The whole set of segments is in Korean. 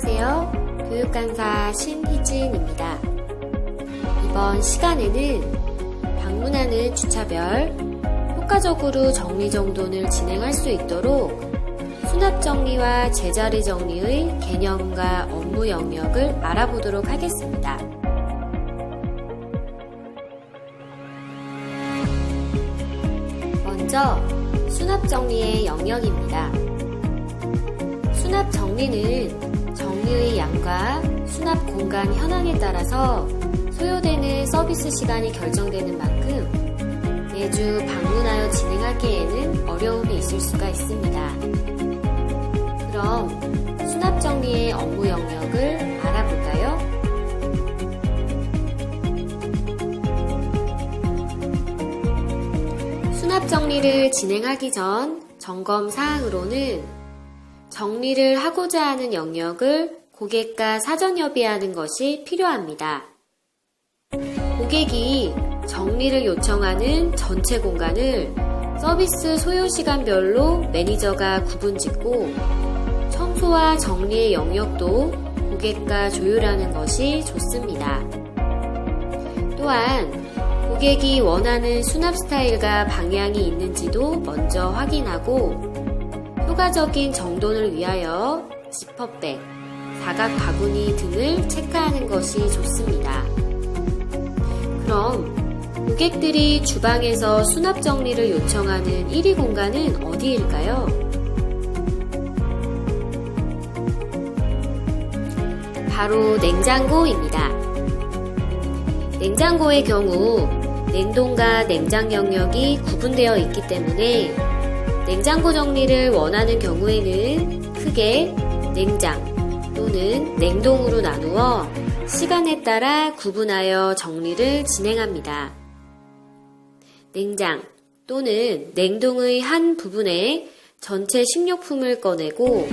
안녕하세요. 교육강사 신희진입니다. 이번 시간에는 방문하는 주차별, 효과적으로 정리 정돈을 진행할 수 있도록 수납 정리와 제자리 정리의 개념과 업무 영역을 알아보도록 하겠습니다. 먼저 수납 정리의 영역입니다. 수납 정리는 정리의 양과 수납 공간 현황에 따라서 소요되는 서비스 시간이 결정되는 만큼 매주 방문하여 진행하기에는 어려움이 있을 수가 있습니다. 그럼 수납 정리의 업무 영역을 알아볼까요? 수납 정리를 진행하기 전 점검 사항으로는 정리를 하고자 하는 영역을 고객과 사전 협의하는 것이 필요합니다. 고객이 정리를 요청하는 전체 공간을 서비스 소요 시간별로 매니저가 구분 짓고 청소와 정리의 영역도 고객과 조율하는 것이 좋습니다. 또한 고객이 원하는 수납 스타일과 방향이 있는지도 먼저 확인하고 효과적인 정돈을 위하여 지퍼백, 사각 바구니 등을 체크하는 것이 좋습니다. 그럼 고객들이 주방에서 수납 정리를 요청하는 1위 공간은 어디일까요? 바로 냉장고입니다. 냉장고의 경우 냉동과 냉장 영역이 구분되어 있기 때문에 냉장고 정리를 원하는 경우에는 크게 냉장 또는 냉동으로 나누어 시간에 따라 구분하여 정리를 진행합니다. 냉장 또는 냉동의 한 부분에 전체 식료품을 꺼내고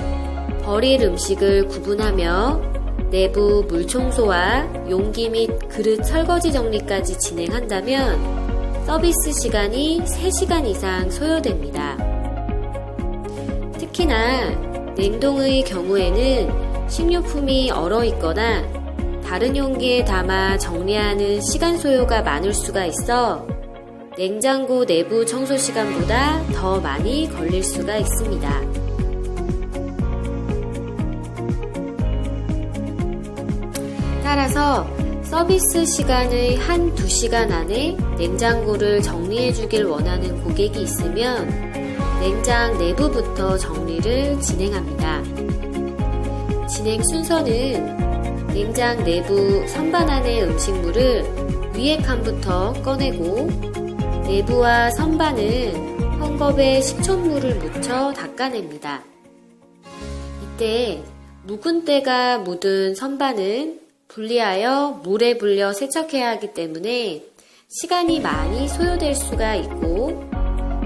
버릴 음식을 구분하며 내부 물 청소와 용기 및 그릇 설거지 정리까지 진행한다면 서비스 시간이 3시간 이상 소요됩니다. 특히나 냉동의 경우에는 식료품이 얼어 있거나 다른 용기에 담아 정리하는 시간 소요가 많을 수가 있어 냉장고 내부 청소 시간보다 더 많이 걸릴 수가 있습니다. 따라서 서비스 시간의 한 2시간 안에 냉장고를 냉정해 주길 원하는 고객이 있으면 냉장 내부부터 정리를 진행합니다. 진행 순서는 냉장 내부 선반 안의 음식물을 위에 칸부터 꺼내고 내부와 선반은 헝겊에 식초물을 묻혀 닦아냅니다. 이때 묵은 때가 묻은 선반은 분리하여 물에 불려 세척해야 하기 때문에 시간이 많이 소요될 수가 있고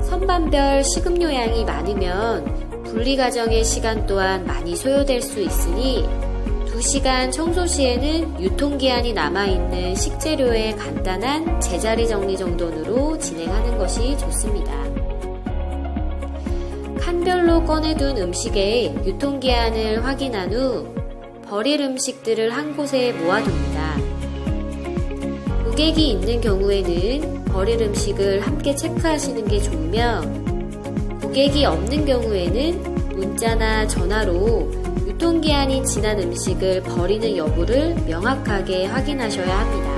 선반별 식음료량이 많으면 분리 과정의 시간 또한 많이 소요될 수 있으니 2시간 청소 시에는 유통기한이 남아있는 식재료의 간단한 제자리 정리 정돈으로 진행하는 것이 좋습니다. 칸별로 꺼내둔 음식의 유통기한을 확인한 후 버릴 음식들을 한 곳에 모아둡니다. 고객이 있는 경우에는 버릴 음식을 함께 체크하시는 게 좋으며 고객이 없는 경우에는 문자나 전화로 유통기한이 지난 음식을 버리는 여부를 명확하게 확인하셔야 합니다.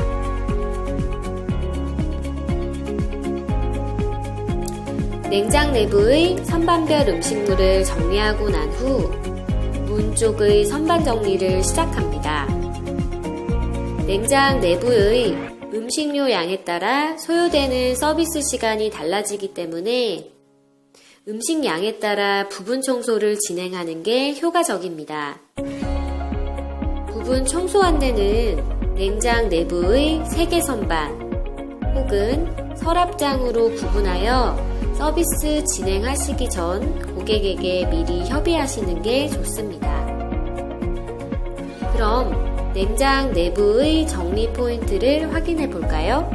냉장 내부의 선반별 음식물을 정리하고 난 후 문 쪽의 선반 정리를 시작합니다. 냉장 내부의 음식료 양에 따라 소요되는 서비스 시간이 달라지기 때문에 음식 양에 따라 부분 청소를 진행하는 게 효과적입니다. 부분 청소한 데는 냉장 내부의 세개 선반 혹은 서랍장으로 구분하여 서비스 진행하시기 전 고객에게 미리 협의하시는 게 좋습니다. 그럼 냉장 내부의 정리 포인트를 확인해 볼까요?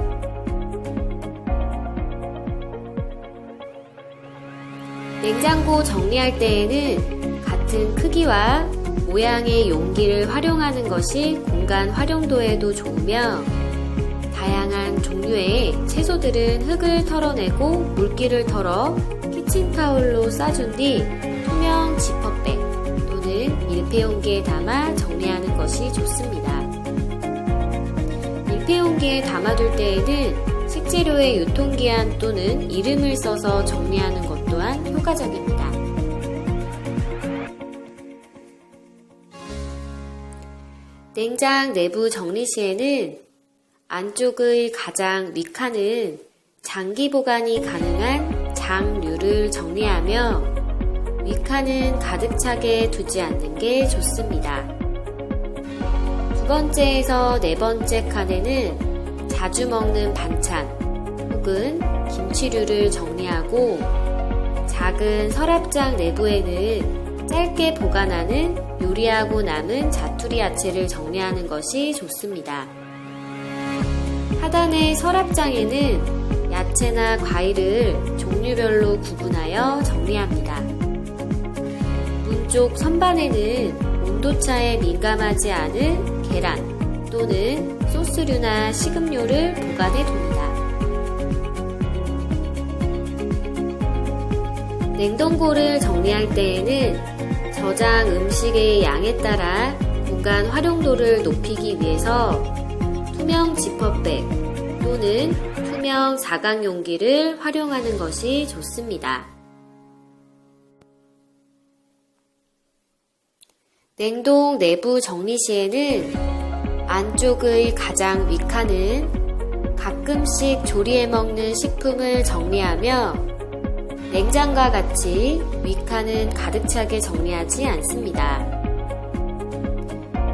냉장고 정리할 때에는 같은 크기와 모양의 용기를 활용하는 것이 공간 활용도에도 좋으며 다양한 종류의 채소들은 흙을 털어내고 물기를 털어 키친타올로 싸준 뒤 투명 지퍼백 또는 밀폐용기에 담아 정리하는 것이 좋습니다. 밀폐용기에 담아둘 때에는 식재료의 유통기한 또는 이름을 써서 정리하는 것 또한 효과적입니다. 냉장 내부 정리 시에는 안쪽의 가장 윗칸은 장기 보관이 가능한 장류를 정리하며 윗칸은 가득 차게 두지 않는 게 좋습니다. 두 번째에서 네 번째 칸에는 자주 먹는 반찬 혹은 김치류를 정리하고 작은 서랍장 내부에는 짧게 보관하는 요리하고 남은 자투리 야채를 정리하는 것이 좋습니다. 하단의 서랍장에는 야채나 과일을 종류별로 구분하여 정리합니다. 문쪽 선반에는 온도차에 민감하지 않은 계란 또는 소스류나 식음료를 보관해 둡니다. 냉동고를 정리할 때에는 저장 음식의 양에 따라 공간 활용도를 높이기 위해서 투명 지퍼백 또는 투명 사각 용기를 활용하는 것이 좋습니다. 냉동 내부 정리 시에는 안쪽의 가장 윗칸은 가끔씩 조리해 먹는 식품을 정리하며 냉장과 같이 윗칸은 가득 차게 정리하지 않습니다.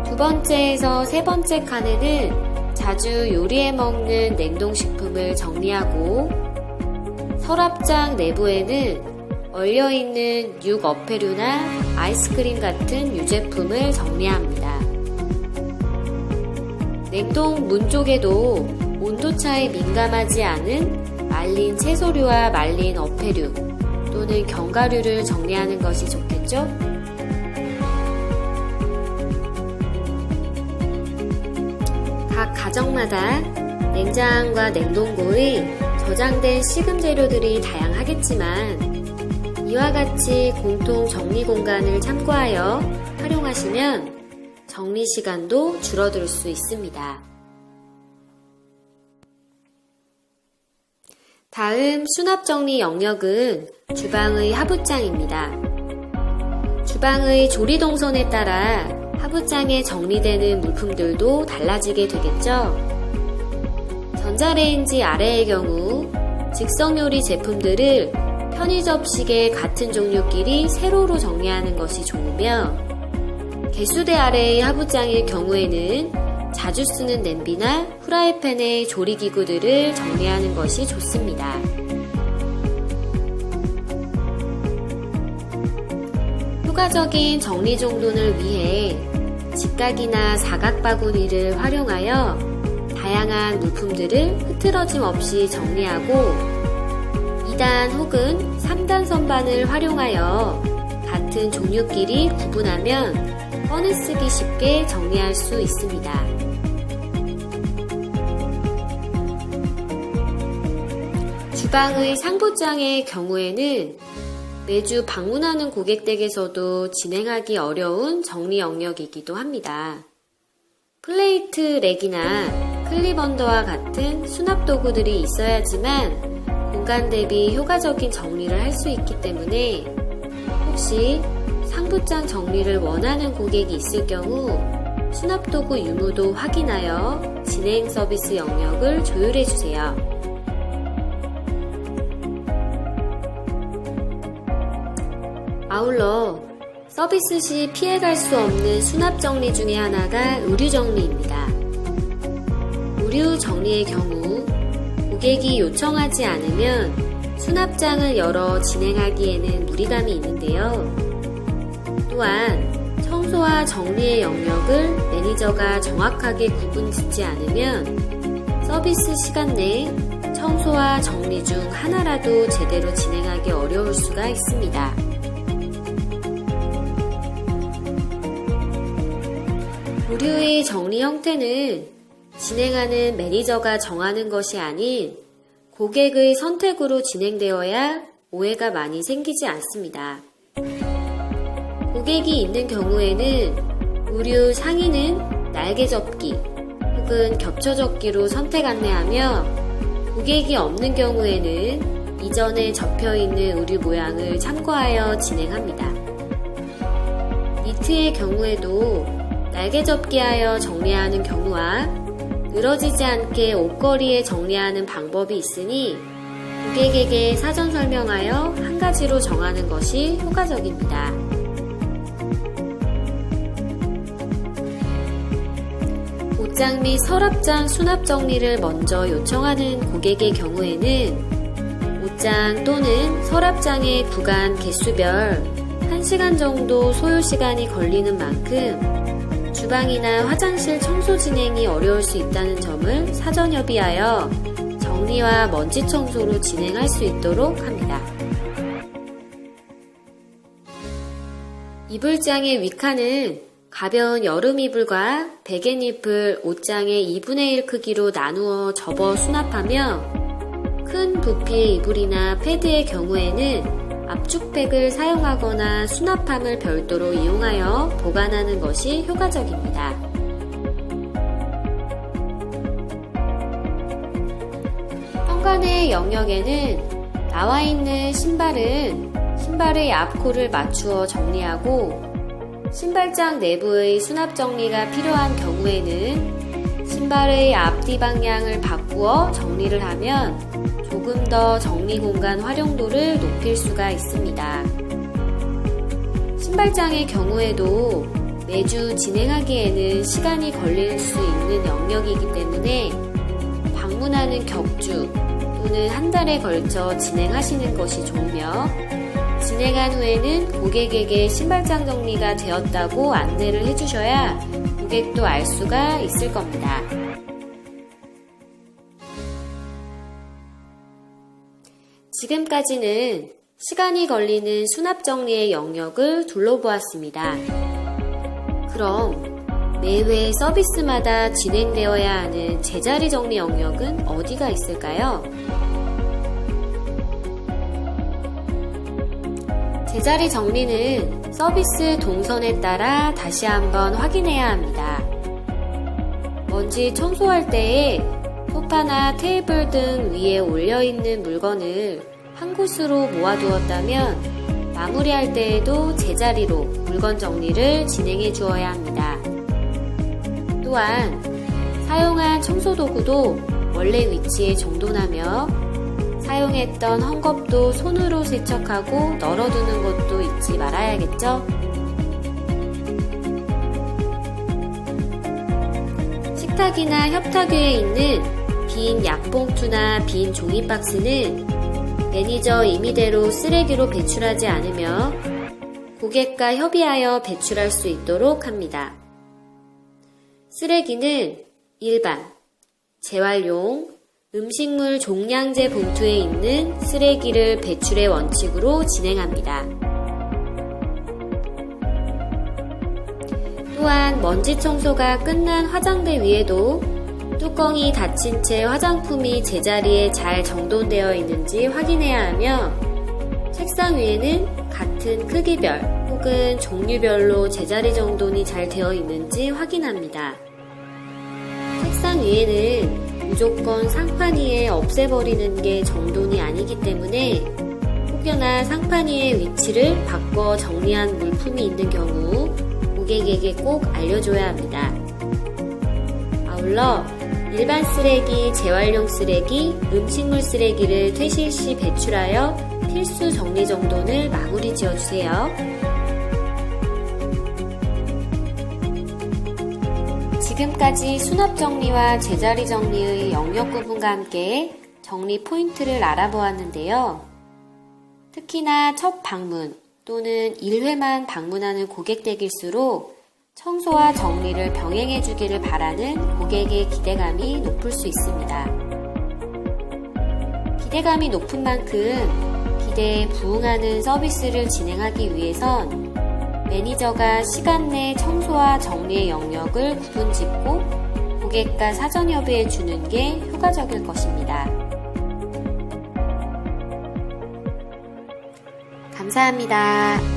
두 번째에서 세 번째 칸에는 자주 요리해 먹는 냉동식품을 정리하고 서랍장 내부에는 얼려있는 육 어패류나 아이스크림 같은 유제품을 정리합니다. 냉동 문 쪽에도 온도 차에 민감하지 않은 말린 채소류와 말린 어패류 또는 견과류를 정리하는 것이 좋겠죠? 각 가정마다 냉장과 냉동고의 저장된 식음 재료들이 다양하겠지만 이와 같이 공통 정리 공간을 참고하여 활용하시면 정리 시간도 줄어들 수 있습니다. 다음 수납 정리 영역은 주방의 하부장입니다. 주방의 조리 동선에 따라 하부장에 정리되는 물품들도 달라지게 되겠죠. 전자레인지 아래의 경우 즉석 요리 제품들을 편의점식의 같은 종류끼리 세로로 정리하는 것이 좋으며 개수대 아래의 하부장일 경우에는 자주 쓰는 냄비나 후라이팬의 조리기구들을 정리하는 것이 좋습니다. 효과적인 정리 정돈을 위해 직각이나 사각 바구니를 활용하여 다양한 물품들을 흐트러짐 없이 정리하고 2단 혹은 3단 선반을 활용하여 같은 종류끼리 구분하면 꺼내쓰기 쉽게 정리할 수 있습니다. 주방의 상부장의 경우에는 매주 방문하는 고객 댁에서도 진행하기 어려운 정리 영역이기도 합니다. 플레이트 렉이나 클리번더와 같은 수납 도구들이 있어야지만 공간 대비 효과적인 정리를 할 수 있기 때문에 혹시 상부장 정리를 원하는 고객이 있을 경우 수납 도구 유무도 확인하여 진행 서비스 영역을 조율해 주세요. 아울러 서비스 시 피해갈 수 없는 수납 정리 중의 하나가 의류 정리입니다. 의류 정리의 경우 고객이 요청하지 않으면 수납장을 열어 진행하기에는 무리감이 있는데요. 또한 청소와 정리의 영역을 매니저가 정확하게 구분 짓지 않으면 서비스 시간 내 청소와 정리 중 하나라도 제대로 진행하기 어려울 수가 있습니다. 의류의 정리 형태는 진행하는 매니저가 정하는 것이 아닌 고객의 선택으로 진행되어야 오해가 많이 생기지 않습니다. 고객이 있는 경우에는 의류 상의는 날개 접기 혹은 겹쳐 접기로 선택 안내하며 고객이 없는 경우에는 이전에 접혀 있는 의류 모양을 참고하여 진행합니다. 니트의 경우에도 날개 접기하여 정리하는 경우와 늘어지지 않게 옷걸이에 정리하는 방법이 있으니 고객에게 사전 설명하여 한 가지로 정하는 것이 효과적입니다. 옷장 및 서랍장 수납 정리를 먼저 요청하는 고객의 경우에는 옷장 또는 서랍장의 구간 개수별 1시간 정도 소요 시간이 걸리는 만큼 주방이나 화장실 청소 진행이 어려울 수 있다는 점을 사전 협의하여 정리와 먼지 청소로 진행할 수 있도록 합니다. 이불장의 위칸은 가벼운 여름 이불과 베개 니플 옷장의 2분의 1 크기로 나누어 접어 수납하며 큰 부피의 이불이나 패드의 경우에는 압축팩을 사용하거나 수납함을 별도로 이용하여 보관하는 것이 효과적입니다. 현관의 영역에는 나와 있는 신발은 신발의 앞코를 맞추어 정리하고 신발장 내부의 수납 정리가 필요한 경우에는 신발의 앞뒤 방향을 바꾸어 정리를 하면 조금 더 정리 공간 활용도를 높일 수가 있습니다. 신발장의 경우에도 매주 진행하기에는 시간이 걸릴 수 있는 영역이기 때문에 방문하는 격주 또는 한 달에 걸쳐 진행하시는 것이 좋으며 진행한 후에는 고객에게 신발장 정리가 되었다고 안내를 해주셔야 고객도 알 수가 있을 겁니다. 지금까지는 시간이 걸리는 수납 정리의 영역을 둘러보았습니다. 그럼 매회 서비스마다 진행되어야 하는 제자리 정리 영역은 어디가 있을까요? 제자리 정리는 서비스 동선에 따라 다시 한번 확인해야 합니다. 먼지 청소할 때에 소파나 테이블 등 위에 올려있는 물건을 한 곳으로 모아두었다면 마무리할 때에도 제자리로 물건 정리를 진행해 주어야 합니다. 또한 사용한 청소도구도 원래 위치에 정돈하며 사용했던 헝겊도 손으로 세척하고 널어두는 것도 잊지 말아야겠죠? 식탁이나 협탁 위에 있는 빈 약봉투나 빈 종이박스는 매니저 임의대로 쓰레기로 배출하지 않으며 고객과 협의하여 배출할 수 있도록 합니다. 쓰레기는 일반, 재활용, 음식물 종량제 봉투에 있는 쓰레기를 배출의 원칙으로 진행합니다. 또한 먼지 청소가 끝난 화장대 위에도 뚜껑이 닫힌 채 화장품이 제자리에 잘 정돈되어 있는지 확인해야 하며 책상 위에는 같은 크기별 혹은 종류별로 제자리 정돈이 잘 되어 있는지 확인합니다. 책상 위에는 무조건 상판 위에 없애버리는 게 정돈이 아니기 때문에 혹여나 상판 위의 위치를 바꿔 정리한 물품이 있는 경우 고객에게 꼭 알려줘야 합니다. 아울러 일반 쓰레기, 재활용 쓰레기, 음식물 쓰레기를 퇴실 시 배출하여 필수 정리 정돈을 마무리 지어주세요. 지금까지 수납 정리와 제자리 정리의 영역 구분과 함께 정리 포인트를 알아보았는데요. 특히나 첫 방문 또는 1회만 방문하는 고객 댁일수록 청소와 정리를 병행해 주기를 바라는 고객의 기대감이 높을 수 있습니다. 기대감이 높은 만큼 기대에 부응하는 서비스를 진행하기 위해선 매니저가 시간 내 청소와 정리의 영역을 구분 짓고 고객과 사전 협의해 주는 게 효과적일 것입니다. 감사합니다.